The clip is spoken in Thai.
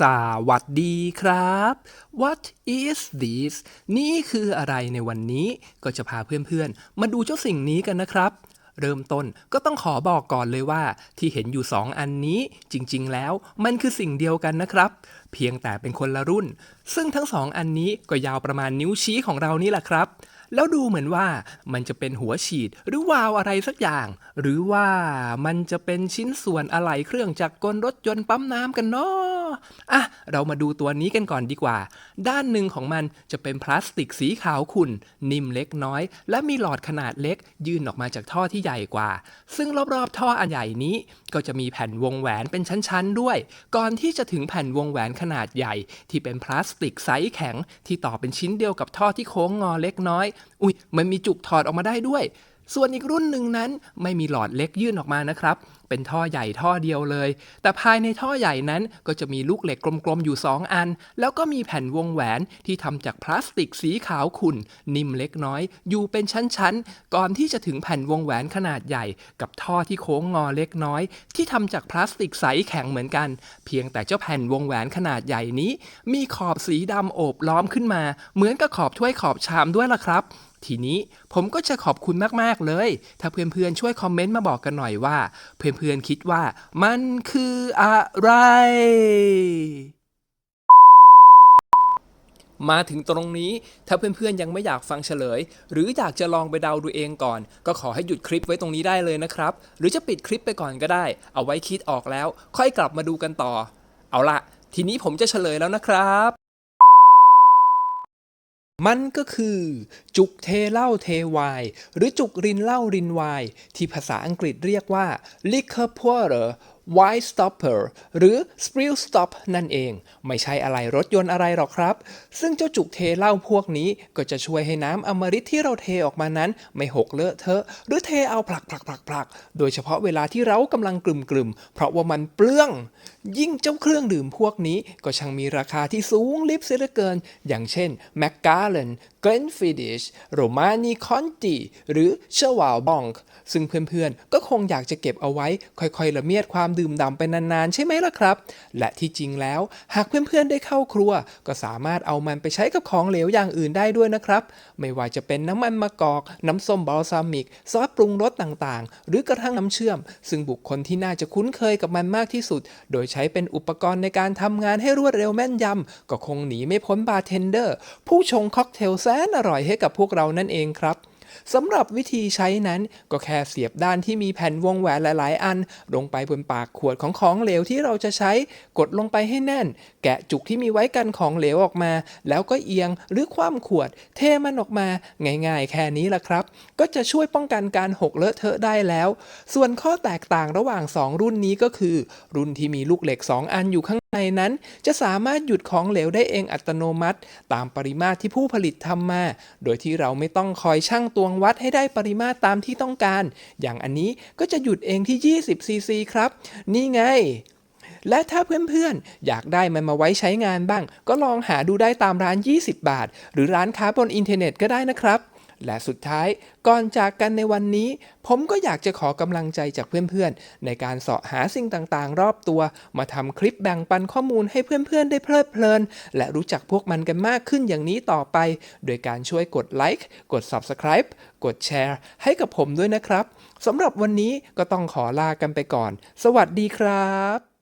สวัสดีครับ What is this นี่คืออะไรในวันนี้ก็จะพาเพื่อนๆ มาดูเจ้าสิ่งนี้กันนะครับ เริ่มต้นก็ต้องขอบอกก่อนเลยว่า ที่เห็นอยู่สองอันนี้จริงๆ แล้วมันคือสิ่งเดียวกันนะครับ เพียงแต่เป็นคนละรุ่น ซึ่งทั้งสองอันนี้ก็ยาวประมาณนิ้วชี้ของเรานี่แหละครับ แล้วดูเหมือนว่ามันจะเป็นหัวฉีดหรือวาล์วอะไรสักอย่าง หรือว่ามันจะเป็นชิ้นส่วนอะไหล่เครื่องจักรกลรถยนต์ปั๊มน้ำกันเนาะ อะ เรามาดูตัวนี้กันก่อนดีกว่า ด้านหนึ่งของมันจะเป็นพลาสติกสีขาวขุ่น นิ่มเล็กน้อย และมีหลอดขนาดเล็ก ยื่นออกมาจากท่อที่ใหญ่กว่า ซึ่งรอบๆท่ออันใหญ่นี้ ก็จะมีแผ่นวงแหวนเป็นชั้นๆด้วย ก่อนที่จะถึงแผ่นวงแหวนขนาดใหญ่ ที่เป็นพลาสติกไซส์แข็ง ที่ต่อเป็นชิ้นเดียวกับท่อที่โค้งงอเล็กน้อย อุ้ยมันมีจุกถอดออกมาได้ด้วย ส่วนอีกรุ่นหนึ่งนั้นไม่มีหลอดเล็กยื่นออกมานะครับ เป็นท่อใหญ่ท่อเดียวเลย แต่ภายในท่อใหญ่นั้นก็จะมีลูกเหล็กกลมๆอยู่ 2 อัน แล้วก็มีแผ่นวงแหวนที่ทำจากพลาสติกสีขาวขุ่น นิ่มเล็กน้อย อยู่เป็นชั้นๆ ก่อนที่จะถึงแผ่นวงแหวนขนาดใหญ่ กับท่อที่โค้งงอเล็กน้อย ที่ทำจากพลาสติกใสแข็งเหมือนกัน เพียงแต่เจ้าแผ่นวงแหวนขนาดใหญ่นี้ มีขอบสีดำโอบล้อมขึ้นมา เหมือนกับขอบถ้วยขอบชามด้วยล่ะครับ ทีนี้ผมก็จะขอบคุณมากๆเลย ถ้าเพื่อนๆช่วยคอมเมนต์มาบอกกันหน่อยว่า เพื่อนๆคิดว่ามันคืออะไร มาถึงตรงนี้ถ้าเพื่อนๆยังไม่อยากฟังเฉลย หรืออยากจะลองไปเดาดูเองก่อน ก็ขอให้หยุดคลิปไว้ตรงนี้ได้เลยนะครับ หรือจะปิดคลิปไปก่อนก็ได้ เอาไว้คิดออกแล้ว ค่อยกลับมาดูกันต่อ เอาละทีนี้ผมจะเฉลยแล้วนะครับ มันก็คือ จุกเทเหล้าเทไวน์หรือจุกรินเหล้ารินไวน์ที่ภาษาอังกฤษเรียกว่า liquor pourer wine stopper หรือ spill stop นั่นเอง ไม่ใช่อะไรรถยนต์อะไรหรอกครับ ซึ่งเจ้าจุกเทเหล้าพวกนี้ก็จะช่วยให้น้ำอมฤตที่เราเทออกมานั้น ไม่หกเลอะเทอะ หรือเทเอาผลักผลักผลักผลักโดยเฉพาะเวลาที่เรากำลังกลุ่มกลุ่มๆเพราะว่ามันเปลื้อง ยิ่งเจ้าเครื่องดื่มพวกนี้ก็ช่างมีราคาที่สูงลิบเสียเหลือเกิน อย่างเช่น m c g a l l a n Glenfiddich Romani Conti หรือ c h a w a l b o n k ซึ่งเพื่อนๆ ก็คงอยากจะเก็บเอาไว้ ค่อยๆ ละเมียดความดื่มด่ำไปนานๆ ใช่ไหมล่ะครับ และที่จริงแล้ว หากเพื่อนๆ ได้เข้าครัว ก็สามารถเอามันไปใช้กับของเหลวอย่างอื่นได้ด้วยนะครับ ไม่ว่าจะเป็นน้ำมันมะกอก น้ำส้มบอลซามิก ซอสปรุงรสต่างๆ หรือกระทั่งน้ำเชื่อม ซึ่งบุคคลที่น่าจะคุ้นเคยกับมันมากที่สุด โดยใช้เป็นอุปกรณ์ในการทำงานให้รวดเร็วแม่นยำก็คงหนีไม่พ้นบาร์เทนเดอร์ ผู้ชงค็อกเทลแสนอร่อยให้กับพวกเรานั่นเองครับสำหรับวิธีใช้นั้นก็แค่เสียบด้านที่มีแผ่นวงแหวนหลาย ๆ อัน ลงไปบนปากขวดของของเหลวที่เราจะใช้กดลงไปให้แน่น แกะจุกที่มีไว้กันของเหลวออกมา แล้วก็เอียงหรือคว่ำขวด เทมันออกมาง่าย ๆ แค่นี้ละครับ ก็จะช่วยป้องกันการหกเลอะเทอะได้แล้ว ส่วนข้อแตกต่างระหว่าง 2 รุ่นนี้ก็คือ รุ่นที่มีลูกเหล็ก 2 อันอยู่ข้าง ในนั้นจะสามารถหยุดของเหลวได้เองอัตโนมัติ ตามปริมาตรที่ผู้ผลิตทำมา โดยที่เราไม่ต้องคอยชั่งตวงวัดให้ได้ปริมาตรตามที่ต้องการ อย่างอันนี้ก็จะหยุดเองที่ 20 ซีซีครับ นี่ไงและถ้าเพื่อนๆ อยากได้มันมาไว้ใช้งานบ้าง ก็ลองหาดูได้ตามร้าน 20 บาท หรือร้านค้าบนอินเทอร์เน็ตก็ได้นะครับ และสุดท้ายก่อนจากกันในวันนี้ ผมก็อยากจะขอกำลังใจจากเพื่อนๆ ในการเสาะหาสิ่งต่างๆ รอบตัว มาทำคลิปแบ่งปันข้อมูลให้เพื่อนๆ ได้เพลิดเพลิน และรู้จักพวกมันกันมากขึ้นอย่างนี้ต่อไป โดยการช่วยกดไลค์กด Subscribe กดแชร์ให้กับผมด้วยนะครับสำหรับวันนี้ก็ต้องขอลากันไปก่อน สวัสดีครับ